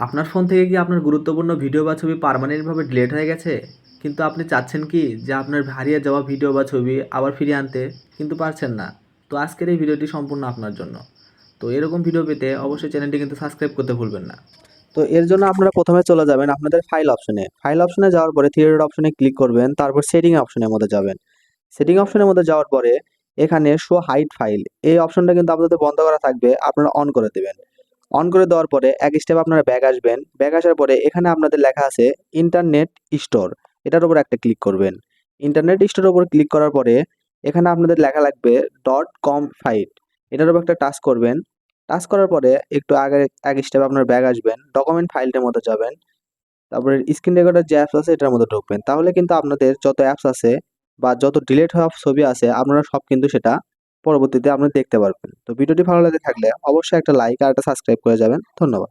আপনার ফোন থেকে কি আপনার গুরুত্বপূর্ণ ভিডিও বা ছবি পার্মানেন্টভাবে ডিলিট হয়ে গেছে? কিন্তু আপনি চাচ্ছেন কি যে আপনার হারিয়ে যাওয়া ভিডিও বা ছবি আবার ফিরিয়ে আনতে? কিন্তু পারছেন না। তো আজকের এই ভিডিওটি সম্পূর্ণ আপনার জন্য। তো এরকম ভিডিও পেতে অবশ্যই চ্যানেলটি কিন্তু সাবস্ক্রাইব করতে ভুলবেন না। তো এর জন্য আপনারা প্রথমে চলে যাবেন আপনাদের ফাইল অপশনে ফাইল অপশনে যাওয়ার পরে থিয়েটার অপশনে ক্লিক করবেন, তারপর সেটিং অপশনের মধ্যে যাবেন। সেটিং অপশনের মধ্যে যাওয়ার পরে এখানে শো হাইট ফাইল এই অপশনটা কিন্তু আপনাদের বন্ধ করা থাকবে, আপনারা অন করে দেবেন। অন করে দেওয়ার পরে এক স্টেপ আপনারা ব্যাক আসবেন। ব্যাক আসার পরে এখানে আপনাদের লেখা আছে ইন্টারনেট স্টোর এটার উপর একটা ক্লিক করবেন। ইন্টারনেট স্টোর উপর ক্লিক করার পরে এখানে আপনাদের লেখা লাগবে ডট কম ফাইল এটার উপর একটা টাচ করবেন। টাচ করার পরে একটু আগে, এক স্টেপ আপনার ব্যাগ আসবেন। ডকুমেন্ট ফাইলটার মধ্যে যাবেন। তারপরে স্ক্রিন রেকর্ডার যে অ্যাপস আছে এটার মধ্যে ঢুকবেন। তাহলে কিন্তু আপনাদের যত অ্যাপস আছে বা যত ডিলেট হওয়া ছবি আছে, আপনারা সব কিন্তু সেটা পরবর্তীতে আপনি দেখতে পারবেন। তো ভিডিওটি ভালো লাগে থাকলে অবশ্যই একটা লাইক আর একটা সাবস্ক্রাইব করে যাবেন। ধন্যবাদ।